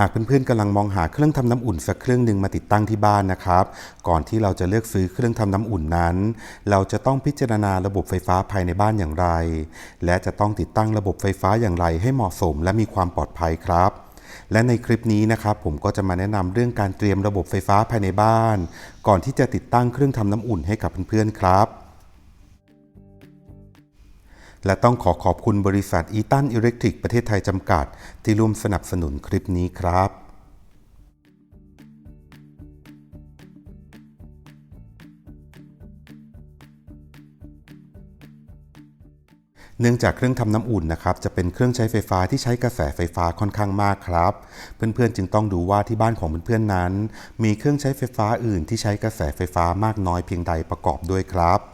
หากเพื่อนๆกำลังมองหาเครื่องทำน้ำอุ่นสักเครื่องหนึ่งมาติดตั้งที่บ้านนะครับ ก่อนที่เราจะเลือกซื้อเครื่องทำน้ำอุ่นนั้น เราจะต้องพิจารณาระบบไฟฟ้าภายในบ้านอย่างไร และจะต้องติดตั้งระบบไฟฟ้าอย่างไรให้เหมาะสมและมีความปลอดภัยครับ และในคลิปนี้นะครับผมก็จะมาแนะนำเรื่องการเตรียมระบบไฟฟ้าภายในบ้าน ก่อนที่จะติดตั้งเครื่องทำน้ำอุ่นให้กับเพื่อนๆครับ และต้องขอขอบคุณบริษัทอีตันอิเล็กทริกประเทศไทยจำกัด ที่ร่วมสนับสนุนคลิปนี้ครับเนื่องจากเครื่องทำน้ำอุ่นนะครับจะเป็นเครื่องใช้ไฟฟ้าที่ใช้กระแสไฟฟ้าค่อนข้างมากครับ เพื่อนๆจึงต้องดูว่าที่บ้านของเพื่อนๆนั้น มีเครื่องใช้ไฟฟ้าอื่นที่ใช้กระแสไฟฟ้ามากน้อยเพียงใดประกอบด้วยครับ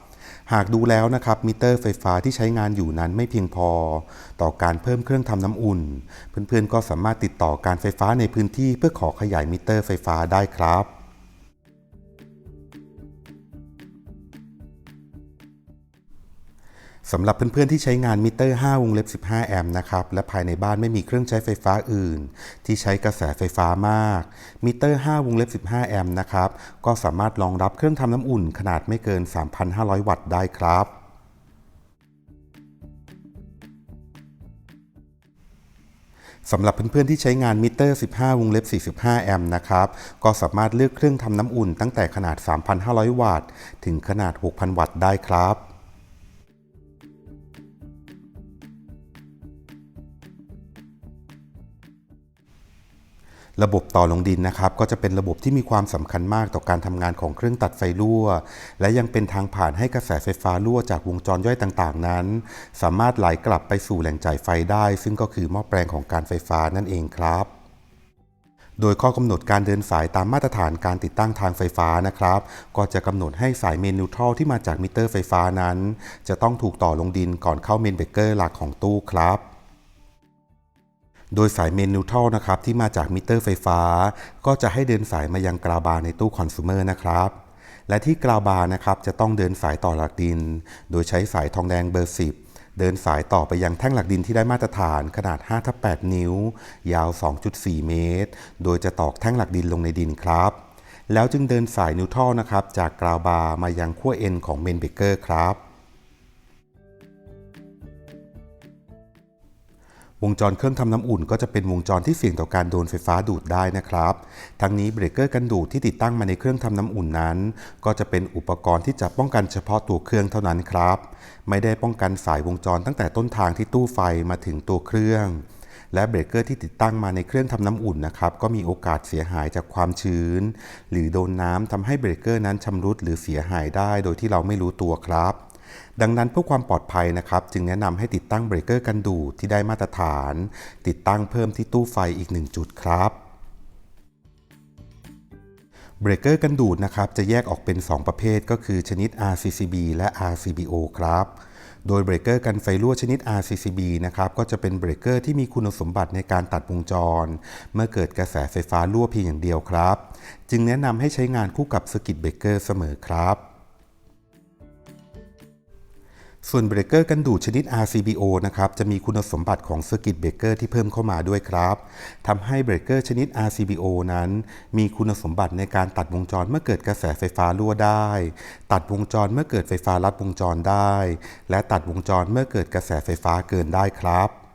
หากดูแล้วนะครับมิเตอร์ไฟฟ้าที่ใช้งานอยู่นั้นไม่เพียงพอ ต่อการเพิ่มเครื่องทำน้ำอุ่น เพื่อนๆก็สามารถติดต่อการไฟฟ้าในพื้นที่เพื่อขอขยายมิเตอร์ไฟฟ้าได้ครับ สำหรับเพื่อนๆที่ใช้งานมิเตอร์ 5 วงเล็บ 15 แอมป์นะครับ และภายในบ้านไม่มีเครื่องใช้ไฟฟ้าอื่น ที่ใช้กระแสไฟฟ้ามาก มิเตอร์ 5 วงเล็บ 15 แอมป์นะครับ ก็สามารถรองรับเครื่องทำน้ำอุ่นขนาดไม่เกิน 3,500 วัตต์ได้ครับสำหรับเพื่อนๆที่ใช้งานมิเตอร์ 15 วงเล็บ 45 แอมป์นะครับ ก็สามารถเลือกเครื่องทำน้ำอุ่นตั้งแต่ขนาด 3,500 วัตต์ ถึงขนาด 6,000 วัตต์ได้ครับ ระบบต่อลงดินนะครับ ก็จะเป็นระบบที่มีความสำคัญมากต่อการทำงานของเครื่องตัดไฟรั่ว และยังเป็นทางผ่านให้กระแสไฟฟ้ารั่วจากวงจรย่อยต่างๆ นั้น สามารถไหลกลับไปสู่แหล่งจ่ายไฟได้ ซึ่งก็คือหม้อแปลงของการไฟฟ้านั่นเองครับโดยข้อกำหนดการเดินสายตามมาตรฐานการติดตั้งทางไฟฟ้านะครับ ก็จะกำหนดให้สายเมนนิวทรัลที่มาจากมิเตอร์ไฟฟ้านั้น จะต้องถูกต่อลงดินก่อนเข้าเมนเบกเกอร์หลักของตู้ครับ โดยสายเมนนิวทรัลนะครับที่มาจากมิเตอร์ไฟฟ้า ก็จะให้เดินสายมายังกราวบาในตู้คอน sumer นะครับและที่กราวบาร์นะครับจะต้องเดินสายต่อหลักดิน โดยใช้สายทองแดงเบอร์ 10 เดินสายต่อไปยังแท่งหลักดินที่ได้มาตรฐานขนาด5ทับ8นิ้ว ยาว 2.4 เมตร โดยจะตอกแท่งหลักดินลงในดินครับ แล้วจึงเดินสายนิวทรัลนะครับจากกราวบาร์มายังขั้วเอ็นของเมนเบเกอร์ครับ วงจรเครื่องทำน้ำอุ่นก็จะเป็นวงจรที่เสี่ยงต่อการโดนไฟฟ้าดูดได้นะครับ ทั้งนี้เบรกเกอร์กันดูดที่ติดตั้งมาในเครื่องทำน้ำอุ่นนั้น ก็จะเป็นอุปกรณ์ที่จะป้องกันเฉพาะตัวเครื่องเท่านั้นครับ ไม่ได้ป้องกันสายวงจรตั้งแต่ต้นทางที่ตู้ไฟมาถึงตัวเครื่อง และเบรกเกอร์ที่ติดตั้งมาในเครื่องทำน้ำอุ่นนะครับก็มีโอกาสเสียหายจากความชื้น หรือโดนน้ำทำให้เบรกเกอร์นั้นชำรุดหรือเสียหายได้ โดยที่เราไม่รู้ตัวครับ ดังนั้นเพื่อความปลอดภัยนะครับ จึงแนะนำให้ติดตั้งเบรกเกอร์กันดูดที่ได้มาตรฐาน ติดตั้งเพิ่มที่ตู้ไฟอีก 1 จุดครับเบรกเกอร์กันดูดนะครับจะแยกออกเป็น 2 ประเภทก็คือชนิด RCCB และ RCBO ครับ โดยเบรกเกอร์กันไฟรั่วชนิด RCCB นะครับก็จะเป็นเบรกเกอร์ที่มีคุณสมบัติในการตัดวงจร เมื่อเกิดกระแสไฟฟ้ารั่วเพียงอย่างเดียวครับ จึงแนะนำให้ใช้งานคู่กับสกิตเบรกเกอร์เสมอครับ ส่วนเบรกเกอร์กันดูดชนิด RCBO นะครับจะมีคุณสมบัติของเซอร์กิตเบรกเกอร์ที่เพิ่มเข้ามาด้วยครับทำให้เบรกเกอร์ชนิด RCBO นั้น มีคุณสมบัติในการตัดวงจรเมื่อเกิดกระแสไฟฟ้ารั่วได้ ตัดวงจรเมื่อเกิดไฟฟ้าลัดวงจรได้ และตัดวงจรเมื่อเกิดกระแสไฟฟ้าเกินได้ครับ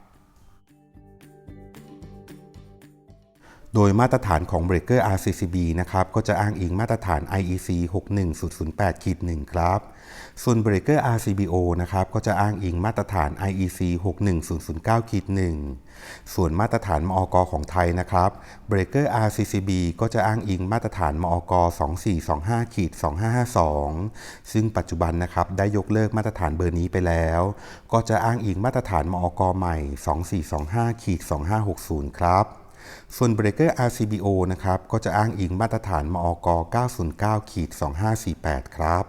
โดยมาตรฐานของเบรกเกอร์ RCCB นะครับก็จะอ้างอิงมาตรฐาน IEC 61008-1 ครับ ส่วนเบรกเกอร์ RCBO นะครับก็จะอ้างอิงมาตรฐาน IEC 61009-1 ส่วนมาตรฐานมอกของไทยนะครับเบรกเกอร์ RCCB ก็จะอ้างอิงมาตรฐานมอก2425-2552 ซึ่งปัจจุบันนะครับได้ยกเลิกมาตรฐานเบอร์นี้ไปแล้ว ก็จะอ้างอิงมาตรฐานมอกใหม่ 2425-2560 ครับ ส่วนเบรกเกอร์ RCBO นะครับ ก็จะอ้างอิงมาตรฐานมอก909-2548 ครับ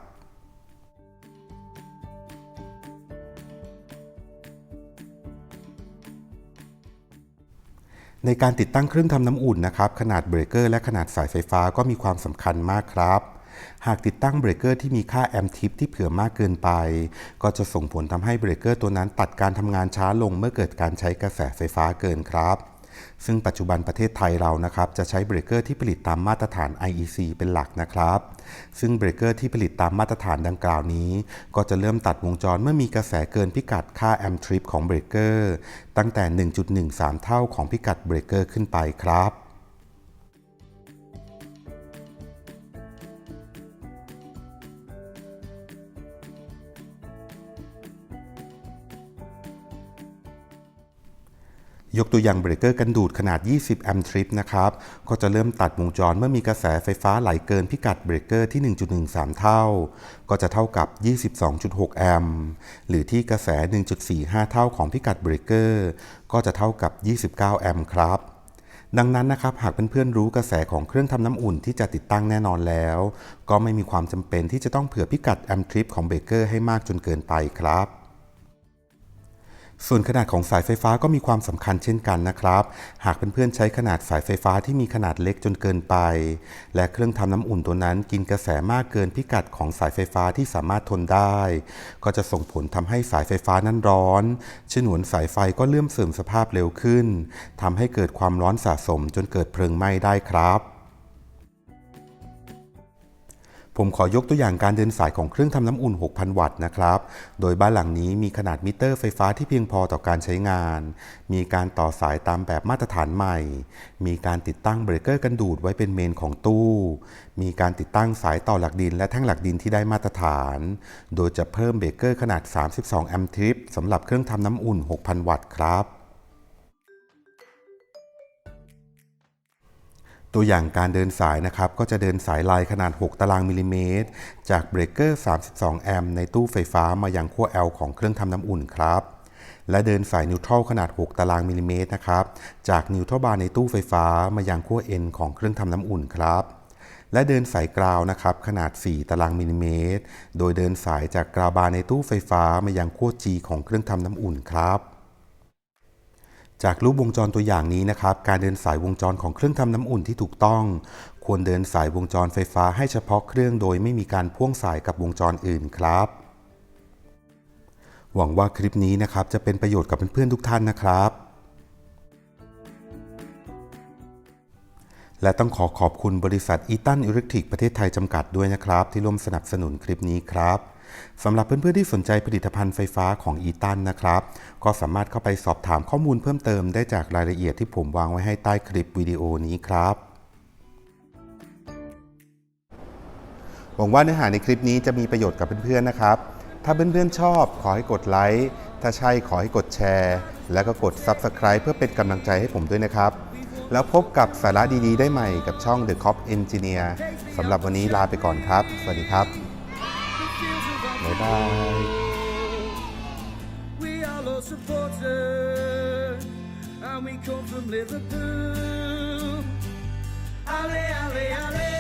ในการติดตั้งเครื่องทำน้ำอุ่นนะครับ ขนาดเบรกเกอร์และขนาดสายไฟฟ้าก็มีความสำคัญมากครับ หากติดตั้งเบรกเกอร์ที่มีค่าแอมทิปที่เผื่อมากเกินไป ก็จะส่งผลทำให้เบรกเกอร์ตัวนั้นตัดการทำงานช้าลงเมื่อเกิดการใช้กระแสไฟฟ้าเกินครับ ซึ่งปัจจุบันประเทศไทยเรานะครับจะใช้เบรกเกอร์ที่ผลิตตามมาตรฐาน IEC เป็นหลักนะครับ ซึ่งเบรกเกอร์ที่ผลิตตามมาตรฐานดังกล่าวนี้ ก็จะเริ่มตัดวงจรเมื่อมีกระแสเกินพิกัดค่าแอมทริปของเบรกเกอร์ตั้งแต่ 1.13 เท่าของพิกัดเบรกเกอร์ขึ้นไปครับ ยกตัวอย่างเบรกเกอร์กันดูดขนาด 20 แอมป์ทริปนะครับ ก็จะเริ่มตัดวงจรเมื่อมีกระแสไฟฟ้าไหลเกินพิกัดเบรกเกอร์ที่ 1.13 เท่า ก็จะเท่ากับ 22.6 แอมป์ หรือที่กระแส 1.45 เท่าของพิกัดเบรกเกอร์ ก็จะเท่ากับ 29 แอมป์ครับดังนั้นนะครับหากเพื่อนๆรู้กระแสของเครื่องทำน้ำอุ่นที่จะติดตั้งแน่นอนแล้ว ก็ไม่มีความจำเป็นที่จะต้องเผื่อพิกัดแอมป์ทริปของเบรกเกอร์ให้มากจนเกินไปครับ ส่วนขนาดของสายไฟฟ้าก็มีความสำคัญเช่นกันนะครับ หากเพื่อนๆใช้ขนาดสายไฟฟ้าที่มีขนาดเล็กจนเกินไป และเครื่องทำน้ำอุ่นตัวนั้นกินกระแสมากเกินพิกัดของสายไฟฟ้าที่สามารถทนได้ ก็จะส่งผลทำให้สายไฟฟ้านั้นร้อน ฉนวนสายไฟก็เลื่อมเสื่อมสภาพเร็วขึ้นทำให้เกิดความร้อนสะสมจนเกิดเพลิงไหม้ได้ครับ ผมขอยกตัวอย่างการเดินสายของเครื่องทำน้ำอุ่น 6,000 วัตต์นะครับ โดยบ้านหลังนี้มีขนาดมิเตอร์ไฟฟ้าที่เพียงพอต่อการใช้งาน มีการต่อสายตามแบบมาตรฐานใหม่ มีการติดตั้งเบรกเกอร์กันดูดไว้เป็นเมนของตู้ มีการติดตั้งสายต่อหลักดินและแท่งหลักดินที่ได้มาตรฐาน โดยจะเพิ่มเบรกเกอร์ขนาด 32 แอมป์ทริปสำหรับเครื่องทำน้ำอุ่น 6,000 วัตต์ครับ ตัวอย่างการเดินสายนะครับ ก็จะเดินสายลายขนาด 6 ตารางมิลลิเมตร จากเบรกเกอร์ 32 แอมป์ในตู้ไฟฟ้ามายังขั้ว L ของเครื่องทำน้ำอุ่นครับ และเดินสายนิวทรัลขนาด 6 ตารางมิลลิเมตรนะครับ จากนิวทรัลบาร์ในตู้ไฟฟ้ามายังขั้ว N ของเครื่องทำน้ำอุ่นครับและเดินสายกราวนะครับขนาด 4 ตารางมิลลิเมตร โดยเดินสายจากกราวบาร์ในตู้ไฟฟ้ามายังขั้ว G ของเครื่องทำน้ำอุ่นครับ จากรูปวงจรตัวอย่างนี้นะครับ การเดินสายวงจรของเครื่องทำน้ำอุ่นที่ถูกต้อง ควรเดินสายวงจรไฟฟ้าให้เฉพาะเครื่องโดยไม่มีการพ่วงสายกับวงจรอื่นครับ หวังว่าคลิปนี้นะครับจะเป็นประโยชน์กับเพื่อนๆทุกท่านนะครับ และต้องขอขอบคุณบริษัทอีตันอิเล็กทริกประเทศไทยจำกัดด้วยนะครับ ที่ร่วมสนับสนุนคลิปนี้ครับ สำหรับเพื่อนๆที่สนใจผลิตภัณฑ์ไฟฟ้าของอีตันนะครับ ก็สามารถเข้าไปสอบถามข้อมูลเพิ่มเติมได้จากรายละเอียดที่ผมวางไว้ให้ใต้คลิปวิดีโอนี้ครับหวังว่าเนื้อหาในคลิปนี้จะมีประโยชน์กับเพื่อนๆนะครับ ถ้าเพื่อนๆชอบขอให้กดไลค์ ถ้าใช่ขอให้กดแชร์ แล้วก็กด Subscribe เพื่อเป็นกำลังใจให้ผมด้วยนะครับ แล้วพบกับสาระดีๆได้ใหม่กับช่อง The Cop Engineer สำหรับวันนี้ลาไปก่อนครับ สวัสดีครับ Bye bye. We are all supporters, and we come from Liverpool. Alley, alley, alley.